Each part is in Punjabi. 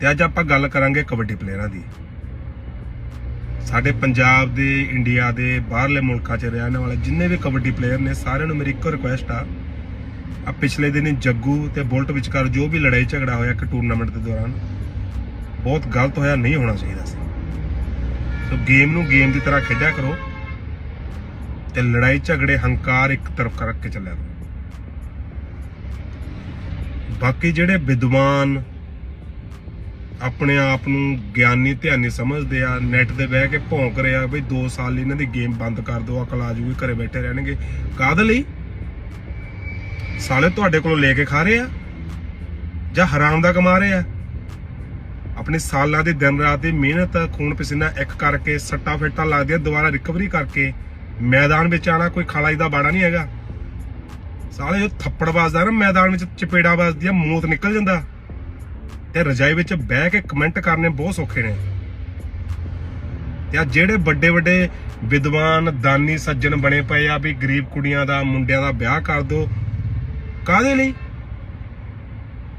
ਤੇ ਅੱਜ ਆਪਾਂ ਗੱਲ ਕਰਾਂਗੇ ਕਬੱਡੀ ਪਲੇਅਰਾਂ ਦੀ। ਸਾਡੇ ਪੰਜਾਬ ਦੇ, ਇੰਡੀਆ ਦੇ, ਬਾਹਰਲੇ ਮੁਲਕਾਂ 'ਚ ਰਹਿਣ ਵਾਲੇ ਜਿੰਨੇ ਵੀ ਕਬੱਡੀ ਪਲੇਅਰ ਨੇ, ਸਾਰਿਆਂ ਨੂੰ ਮੇਰੀ ਇੱਕੋ ਰਿਕੁਐਸਟ ਆ। ਆ ਪਿਛਲੇ ਦਿਨ ਜੱਗੂ ਤੇ ਬੁਲਟ ਵਿਚਕਾਰ ਜੋ ਵੀ ਲੜਾਈ ਝਗੜਾ ਹੋਇਆ ਇੱਕ ਟੂਰਨਾਮੈਂਟ ਦੇ ਦੌਰਾਨ, ਬਹੁਤ ਗਲਤ ਹੋਇਆ, ਨਹੀਂ ਹੋਣਾ ਚਾਹੀਦਾ ਸੀ। ਸੋ ਗੇਮ ਨੂੰ ਗੇਮ ਦੀ ਤਰ੍ਹਾਂ ਖੇਡਿਆ ਕਰੋ। ਤੇ ਲੜਾਈ ਝਗੜੇ ਹੰਕਾਰ ਇੱਕ ਤਰਫ ਰੱਖ ਕੇ ਚੱਲਿਆ ਕਰੋ ਬਾਕੀ ਜਿਹੜੇ ਵਿਦਵਾਨ ਆਪਣੇ ਆਪ ਨੂੰ ਗਿਆਨੀ ਧਿਆਨੀ ਸਮਝਦੇ ਆ ਨੈਟ ਤੇ ਬਹਿ ਕੇ ਭੌਂਕ ਰਿਹਾ ਆ ਬਈ 2 ਸਾਲ ਇਹਨਾਂ ਦੀ ਗੇਮ ਬੰਦ ਕਰ ਦਿਓ, ਅਕਲ ਆ ਜੂਗੀ ਘਰੇ ਬੈਠੇ ਰਹਿਣਗੇ। ਕਾਹਦੇ ਲਈ? ਸਾਲੇ ਤੁਹਾਡੇ ਕੋਲੋਂ ਲੈ ਕੇ ਖਾ ਰਹੇ ਆ ਜਾਂ ਹਰਾਮ ਦਾ ਕਮਾ ਰਹੇ ਆ? ਆਪਣੇ ਸਾਲਾਂ ਦੀ ਦਿਨ ਰਾਤ ਦੀ ਮਿਹਨਤ, ਖੂਨ ਪਸੀਨਾ ਇੱਕ ਕਰਕੇ, ਸੱਟਾ ਫੇਟਾ ਲੱਗਦੀਆਂ, ਦੁਬਾਰਾ ਰਿਕਵਰੀ ਕਰਕੇ ਮੈਦਾਨ ਵਿੱਚ ਆਣਾ, ਕੋਈ ਖਾਲਾਈ ਦਾ ਬਾੜਾ ਨਹੀਂ ਹੈਗਾ। ਸਾਲੇ ਜੋ ਥੱਪੜ ਵੱਜਦਾ ਨਾ, ਮੈਦਾਨ ਵਿੱਚ ਚਪੇੜਾ ਵੱਜਦੀਆਂ ਮੌਤ ਨਿਕਲ ਜਾਂਦਾ। ਤੇ ਰਜਾਈ ਵਿੱਚ ਬਹਿ ਕੇ ਕਮੈਂਟ ਕਰਨੇ ਬਹੁਤ ਸੌਖੇ ਨੇ। ਤੇ ਆ ਜਿਹੜੇ ਵੱਡੇ ਵੱਡੇ ਵਿਦਵਾਨ, ਦਾਨੀ, ਸੱਜਣ ਬਣੇ ਪਏ ਆ ਵੀ ਗਰੀਬ ਕੁੜੀਆਂ ਦਾ, ਮੁੰਡਿਆਂ ਦਾ ਵਿਆਹ ਕਰ ਦੋ, ਕਾਹਦੇ ਲਈ?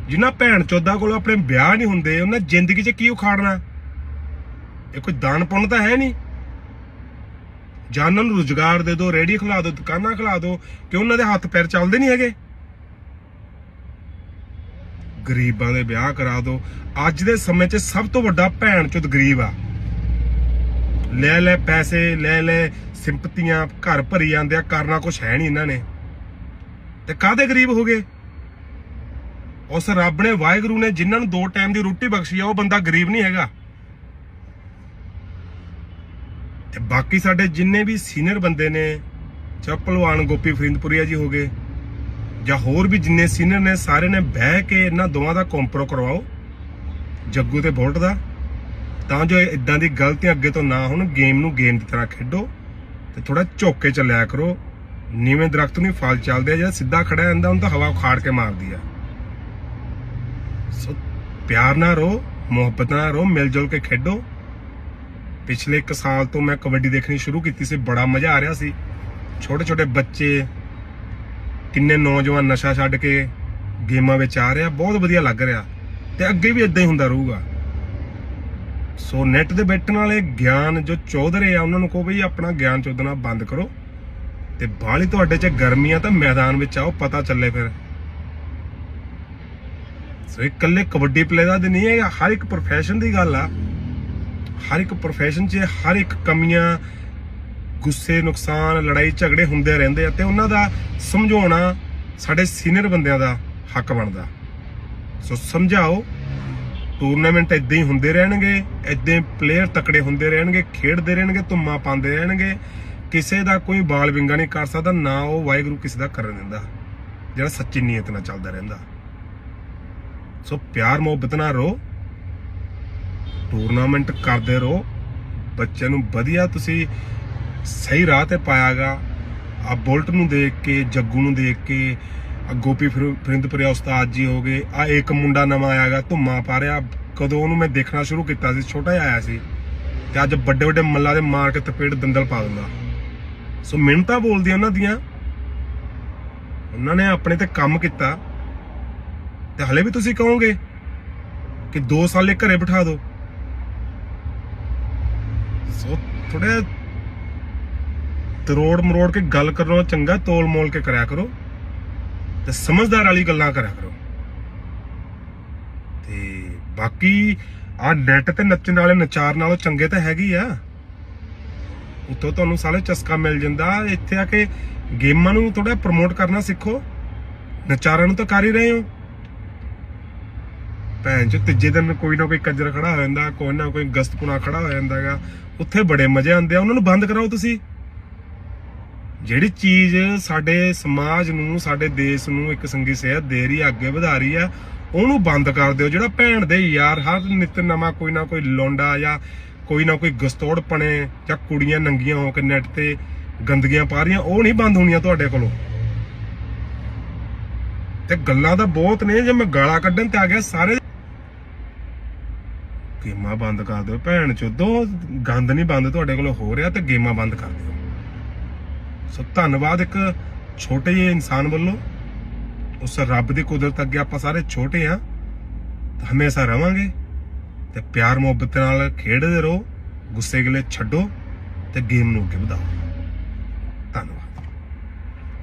ਜਿਨ੍ਹਾਂ ਭੈਣ ਚੋਦਾ ਕੋਲ ਆਪਣੇ ਵਿਆਹ ਨਹੀਂ ਹੁੰਦੇ, ਉਹਨਾਂ ਜ਼ਿੰਦਗੀ 'ਚ ਕੀ ਉਖਾੜਨਾ? ਇਹ ਕੋਈ ਦਾਨ ਪੁੰਨ ਤਾਂ ਹੈ ਨਹੀਂ। ਜਾਂ ਉਹਨਾਂ ਨੂੰ ਰੁਜ਼ਗਾਰ ਦੇ ਦਿਓ ਰੇੜੀ ਖਿਲਾ ਦਿਓ ਦੁਕਾਨਾਂ ਖਿਲਾ ਦਿਓ ਕਿ ਉਹਨਾਂ ਦੇ ਹੱਥ ਪੈਰ ਚੱਲਦੇ ਨਹੀਂ ਹੈਗੇ? ਗਰੀਬਾਂ ਦੇ ਵਿਆਹ ਕਰਾ ਦਿਓ ਅੱਜ ਦੇ ਸਮੇਂ 'ਚ ਸਭ ਤੋਂ ਵੱਡਾ ਭੈਣ ਚੋਦ ਗਰੀਬ ਆ। ਲੈ ਲੈ ਪੈਸੇ, ਲੈ ਲੈ ਸਿੰਪਤੀਆਂ, ਘਰ ਭਰੀ ਜਾਂਦੇ ਆ, ਕਰਨਾ ਕੁਝ ਹੈ ਨਹੀਂ ਇਹਨਾਂ ਨੇ। ਤੇ ਕਾਹਦੇ ਗਰੀਬ ਹੋ ਗਏ? ਉਸ ਰੱਬ ਨੇ, ਵਾਹਿਗੁਰੂ ਨੇ ਜਿਨ੍ਹਾਂ ਨੂੰ ਦੋ ਟਾਈਮ ਦੀ ਰੋਟੀ ਬਖਸ਼ੀ ਆ, ਉਹ ਬੰਦਾ ਗਰੀਬ ਨਹੀਂ ਹੈਗਾ। ਤੇ ਬਾਕੀ ਸਾਡੇ ਜਿੰਨੇ ਵੀ ਸੀਨੀਅਰ ਬੰਦੇ ਨੇ, ਚਾਹ ਭਲਵਾਨ ਗੋਪੀ ਫਰੀਦਪੁਰੀਆ ਜੀ ਹੋ ਗਏ, ਜਾਂ ਹੋਰ ਵੀ ਜਿੰਨੇ ਸੀਨੀਅਰ ਨੇ, ਸਾਰੇ ਨੇ ਬਹਿ ਕੇ ਇਹਨਾਂ ਦੋਵਾਂ ਦਾ ਕੰਪਰੋ ਕਰਵਾਓ, ਜੱਗੂ ਤੇ ਬੋਲਟ ਦਾ। ਤਾਂ ਜੋ ਇਦਾਂ ਦੀ ਗਲਤੀਆਂ ਅੱਗੇ ਤੋਂ ਨਾ ਹੋਣ ਗੇਮ ਨੂੰ ਗੇਮ ਦੀ ਤਰ੍ਹਾਂ ਖੇਡੋ ਤੇ ਥੋੜਾ ਝੁੱਕ ਕੇ ਚੱਲਿਆ ਕਰੋ। ਨੀਵੇਂ ਦਰਖਤ ਨੂੰ ਫਲ ਚੱਲਦੇ ਆ ਜਾਂ ਸਿੱਧਾ ਖੜਾ ਰਹਿੰਦਾ ਉਹਨੂੰ ਤਾਂ ਹਵਾ ਉਖਾੜ ਕੇ ਮਾਰਦੀ ਆ। ਸੋ ਪਿਆਰ ਨਾਲ ਰਹੋ, ਮੁਹੱਬਤ ਨਾਲ ਰਹੋ ਮਿਲ ਜੁਲ ਕੇ ਖੇਡੋ। ਪਿਛਲੇ 1 ਸਾਲ ਤੋਂ ਮੈਂ ਕਬੱਡੀ ਦੇਖਣੀ ਸ਼ੁਰੂ ਕੀਤੀ ਸੀ, ਬੜਾ ਮਜ਼ਾ ਆ ਰਿਹਾ ਸੀ। ਛੋਟੇ ਛੋਟੇ ਬੱਚੇ, ਕਿੰਨੇ ਨੌਜਵਾਨ ਨਸ਼ਾ ਛੱਡ ਕੇ ਗੇਮਾਂ ਵਿੱਚ ਆ ਰਿਹਾ, ਬਹੁਤ ਵਧੀਆ ਲੱਗ ਰਿਹਾ ਤੇ ਅੱਗੇ ਵੀ ਇਦਾਂ ਹੀ ਹੁੰਦਾ ਰਹੂਗਾ। ਸੋ ਨੈਟ ਦੇ ਬੈਠਣ ਵਾਲੇ ਗਿਆਨ ਜੋ ਚੋਦ ਰਹੇ ਆ, ਉਹਨਾਂ ਨੂੰ ਕਹੋ ਬਈ ਆਪਣਾ ਗਿਆਨ ਚੋਦਣਾ ਬੰਦ ਕਰੋ ਤੇ ਬਾਹਲੀ ਤੁਹਾਡੇ 'ਚ ਗਰਮੀ ਆ ਤਾਂ ਮੈਦਾਨ ਵਿੱਚ ਆਓ, ਪਤਾ ਚੱਲੇ ਫਿਰ। ਸੋ ਇਕੱਲੇ ਕਬੱਡੀ ਪਲੇ ਦਾ ਤੇ ਨਹੀਂ ਹੈ ਹਰ ਇੱਕ ਪ੍ਰੋਫੈਸ਼ਨ ਦੀ ਗੱਲ ਆ। ਹਰ ਇੱਕ profession 'ਚ ਹਰ ਇੱਕ ਕਮੀਆਂ, ਗੁੱਸੇ, ਨੁਕਸਾਨ, ਲੜਾਈ, ਝਗੜੇ ਹੁੰਦੇ ਰਹਿੰਦੇ ਆ ਤੇ ਉਹਨਾਂ ਦਾ ਸਮਝਾਉਣਾ ਸਾਡੇ ਸੀਨੀਅਰ ਬੰਦਿਆਂ ਦਾ ਹੱਕ ਬਣਦਾ। ਸੋ ਸਮਝਾਓ ਟੂਰਨਾਮੈਂਟ ਇਦਾਂ ਹੀ ਹੁੰਦੇ ਰਹਿਣਗੇ ਇਦਾਂ ਪਲੇਅਰ ਤਕੜੇ ਹੁੰਦੇ ਰਹਿਣਗੇ, ਖੇਡਦੇ ਰਹਿਣਗੇ, ਧੁੰਮਾ ਪਾਉਂਦੇ ਰਹਿਣਗੇ। ਕਿਸੇ ਦਾ ਕੋਈ ਬਾਲ ਵਿੰਗਾ ਨਹੀਂ ਕਰ ਸਕਦਾ, ਨਾ ਉਹ ਵਾਹਿਗੁਰੂ ਕਿਸੇ ਦਾ ਕਰਨ ਦਿੰਦਾ। ਜਿਹੜਾ ਸੱਚੀ ਨੀਅਤ ਨਾਲ ਚੱਲਦਾ ਰਹਿੰਦਾ। ਸੋ ਪਿਆਰ ਮੁਹੱਬਤ ਨਾਲ ਰਹੋ। ਟੂਰਨਾਮੈਂਟ ਕਰਦੇ ਰਹੋ। ਬੱਚਿਆਂ ਨੂੰ ਵਧੀਆ ਤੁਸੀਂ ਸਹੀ ਰਾਹ ਤੇ ਪਾਇਆਗਾ। ਆ ਬੋਲਟ ਨੂੰ ਦੇਖ ਕੇ, ਜੱਗੂ ਨੂੰ ਦੇਖ ਕੇ ਗੋਪੀ ਫਿਰ- ਫਰਿੰਦਪੁਰਿਆ ਉਸਤਾਦ ਜੀ ਹੋ ਗਏ ਆ ਇੱਕ ਮੁੰਡਾ ਨਵਾਂ ਆਇਆਗਾ, ਧੁੰਮਾ ਪਾ ਰਿਹਾ। ਕਦੋਂ ਉਹਨੂੰ ਮੈਂ ਦੇਖਣਾ ਸ਼ੁਰੂ ਕੀਤਾ ਸੀ, ਛੋਟਾ ਜਿਹਾ ਆਇਆ ਸੀ। ਤੇ ਅੱਜ ਵੱਡੇ ਵੱਡੇ ਮੱਲਾਂ ਦੇ ਮਾਰ ਕੇ ਤਪੇੜ ਦੰਦਲ ਪਾ ਦਿੰਦਾ। ਸੋ ਮਿਹਨਤਾਂ ਬੋਲਦੀਆਂ ਉਹਨਾਂ ਦੀਆਂ। ਉਹਨਾਂ ਨੇ ਆਪਣੇ ਤੇ ਕੰਮ ਕੀਤਾ। ਤੇ ਹਲੇ ਵੀ ਤੁਸੀਂ ਕਹੋਗੇ ਕਿ 2 ਸਾਲੇ ਘਰੇ ਬਿਠਾ ਦਿਓ ਸੋ ਥੋੜਾ ਤਰੋੜ ਮਰੋੜ ਕੇ ਗੱਲ ਕਰਨੋਂ ਚੰਗਾ ਤੋਲ ਮੋਲ ਕੇ ਕਰਿਆ ਕਰੋ ਤੇ ਸਮਝਦਾਰ ਵਾਲੀ ਗੱਲਾਂ ਕਰਿਆ ਕਰੋ। ਤੇ ਬਾਕੀ ਆ ਨੈਟ ਤੇ ਨੱਚਣ ਵਾਲੇ ਨਚਾਰ ਨਾਲੋਂ ਚੰਗੇ ਤਾਂ ਹੈਗੀ ਆ। ਉੱਤੋਂ ਤੁਹਾਨੂੰ ਸਾਲੇ ਚਸਕਾ ਮਿਲ ਜਾਂਦਾ। ਇੱਥੇ ਆ ਕੇ ਗੇਮਾਂ ਨੂੰ ਥੋੜਾ ਪ੍ਰਮੋਟ ਕਰਨਾ ਸਿੱਖੋ। ਨਚਾਰਾਂ ਨੂੰ ਤਾਂ ਕਰ ਹੀ ਰਹੇ ਹੋ। ਭੈਣ ਚ ਤੀਜੇ ਦਿਨ ਕੋਈ ਨਾ ਕੋਈ ਕੰਜਰ ਖੜਾ ਹੋ ਜਾਂਦਾ, ਕੋਈ ਨਾ ਕੋਈ ਗਸਤਪੁਣਾ ਖੜਾ ਹੋ ਜਾਂਦਾਗਾ। ਉੱਥੇ ਬੜੇ ਮਜ਼ੇ ਆਉਂਦੇ ਆ। ਉਹਨਾਂ ਨੂੰ ਬੰਦ ਕਰਾਓ ਤੁਸੀਂ। ਜਿਹੜੀ ਚੀਜ਼ ਸਾਡੇ ਸਮਾਜ ਨੂੰ, ਸਾਡੇ ਦੇਸ਼ ਨੂੰ ਇੱਕ ਸੰਗੀ ਸਿਹਤ ਦੇ ਰਹੀ ਅੱਗੇ ਵਧਾ ਰਹੀ ਆ, ਉਹਨੂੰ ਬੰਦ ਕਰ ਦਿਓ। ਜਿਹੜਾ ਭੈਣ ਦੇ ਯਾਰ, ਹਰ ਨਿਤ ਨਵਾਂ ਕੋਈ ਨਾ ਕੋਈ ਲੋਂਡਾ ਜਾਂ ਕੋਈ ਨਾ ਕੋਈ ਗਸਤੋੜ ਪਣੇ ਜਾਂ ਕੁੜੀਆਂ ਨੰਗੀਆਂ ਹੋ ਕੇ ਨੈਟ ਤੇ ਗੰਦਗੀਆਂ ਪਾ ਰਹੀਆਂ, ਉਹ ਨਹੀਂ ਬੰਦ ਹੋਣੀਆਂ ਤੁਹਾਡੇ ਕੋਲੋਂ। ਤੇ ਗੱਲਾਂ ਤਾਂ ਬਹੁਤ ਨੇ। ਜੇ ਮੈਂ ਗਾਲਾਂ ਕੱਢਣ ਤੇ ਆ ਗਿਆ, ਸਾਰੇ ਗੇਮਾਂ ਬੰਦ ਕਰ ਦਿਓ। ਭੈਣ ਚੋਦੋ ਗੰਦ ਨਹੀਂ ਬੰਦ ਤੁਹਾਡੇ ਕੋਲ ਹੋ ਰਿਹਾ ਤੇ ਗੇਮਾਂ ਬੰਦ ਕਰ ਦਿਓ। ਸੋ ਧੰਨਵਾਦ ਇੱਕ ਛੋਟੇ ਜਿਹੇ ਇਨਸਾਨ ਵੱਲੋਂ। ਉਸ ਰੱਬ ਦੀ ਕੁਦਰਤ ਅੱਗੇ ਆਪਾਂ ਸਾਰੇ ਛੋਟੇ ਆ ਹਮੇਸ਼ਾ ਰਵਾਂਗੇ ਤੇ ਪਿਆਰ ਮੁਹੱਬਤ ਨਾਲ ਖੇਡਦੇ ਰਹੋ, ਗੁੱਸੇ ਗਿਲੇ ਛੱਡੋ ਤੇ ਗੇਮ ਨੂੰ ਅੱਗੇ ਵਧਾਓ।